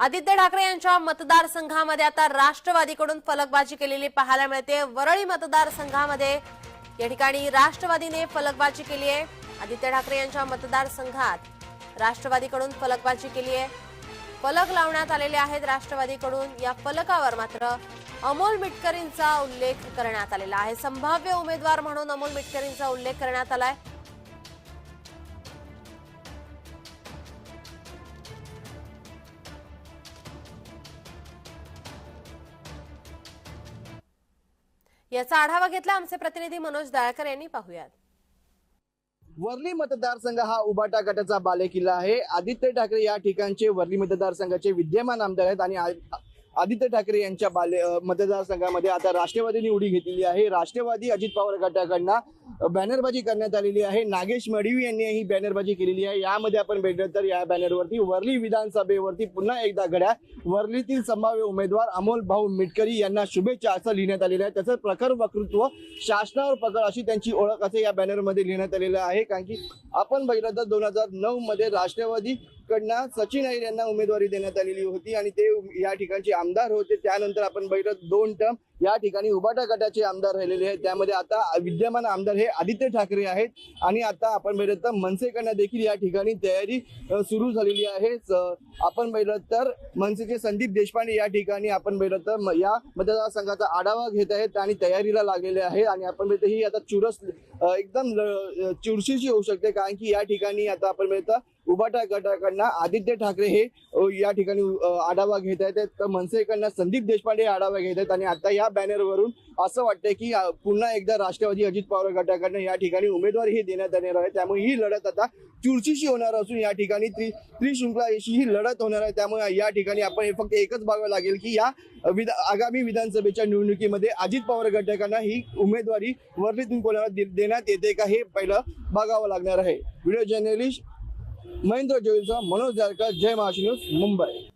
आदित्य ठाकरे यांच्या मतदारसंघामध्ये आता राष्ट्रवादीकडून फलकबाजी केलेली पाहायला मिळते. वरळी मतदारसंघामध्ये या ठिकाणी राष्ट्रवादीने फलकबाजी केली आहे. आदित्य ठाकरे यांच्या मतदारसंघात राष्ट्रवादीकडून फलकबाजी केली आहे. फलक लावण्यात आलेले आहेत राष्ट्रवादीकडून. या फलकावर मात्र अमोल मिटकरींचा उल्लेख करण्यात आलेला आहे. संभाव्य उमेदवार म्हणून अमोल मिटकरींचा उल्लेख करण्यात आलाय. याचा आढावा घेतला आमचे प्रतिनिधी मनोज दाळकर यांनी. पाहुयात. वर्ली मतदारसंघ हा उबाटा गटाचा बालेकिल्ला आहे. आदित्य ठाकरे या ठिकाणचे वर्ली मतदारसंघाचे विद्यमान आमदार आहेत आणि आदित्य ठाकरे यांच्या बाले मतदारसंघामध्ये आता राष्ट्रवादीने उडी घेतलेली आहे. राष्ट्रवादी अजित पवार गटाकडनं बॅनरबाजी करण्यात आलेली आहे. नागेश मडिवी यांनी ही बॅनरबाजी केलेली आहे. यामध्ये आपण भेटलं तर या बॅनरवरती वर्ली विधानसभेवरती पुन्हा एकदा घड्या. वर्लीतील संभाव्य उमेदवार अमोल भाऊ मिटकरी यांना शुभेच्छा असं लिहिण्यात आलेलं आहे. त्याचं प्रखर वक्तृत्व शासनावर पकड अशी त्यांची ओळख असे या बॅनरमध्ये लिहिण्यात आलेलं आहे. कारण की आपण बघितलं तर दोन हजार नऊ मध्ये राष्ट्रवादी कडनं सचिन अहिर यांना उमेदवारी देण्यात आलेली होती आणि ते या ठिकाणचे आमदार होते. त्यानंतर आपण बघितलं दोन टर्म या ठिकाणी उबाटा गटाचे आमदार राहिलेले आहेत. त्यामध्ये आता विद्यमान आमदार हे आदित्य ठाकरे आहेत. आणि आता आपण बघितलं तर मनसेकडनं देखील या ठिकाणी तयारी सुरू झालेली आहे. आपण बघितलं तर मनसेचे संदीप देशपांडे या ठिकाणी आपण बघितलं तर या मतदारसंघाचा आढावा घेत आहेत आणि तयारीला लागलेले आहे. आणि आपण बघितलं ही आता चुरस एकदम चुरशीची होऊ शकते. कारण की या ठिकाणी आता आपण बघितलं उभाटा गटाकडनं आदित्य ठाकरे हे या ठिकाणी आढावा घेत आहेत. तर मनसेकडनं संदीप देशपांडे हे आढावा घेत आहेत. आणि आता या बॅनरवरून असं वाटतंय की पुन्हा एकदा राष्ट्रवादी अजित पवार गटाकडनं या ठिकाणी उमेदवारी ही देण्यात येणार आहे. त्यामुळे ही लढत आता चुरशीशी होणार असून या ठिकाणी त्रि त्रिशृंखला अशी ही लढत होणार आहे. त्यामुळे या ठिकाणी आपण हे फक्त एकच बघावं लागेल की या विधा आगामी विधानसभेच्या निवडणुकीमध्ये अजित पवार घटकांना ही उमेदवारी वर्लीतून कोणाला देण्यात येते का हे पहिलं बघावं लागणार आहे. व्हिडिओ जर्नलिस्ट महेंद्र जोईलचा मनोज जारकर जय महाराष्ट्र न्यूज मुंबई.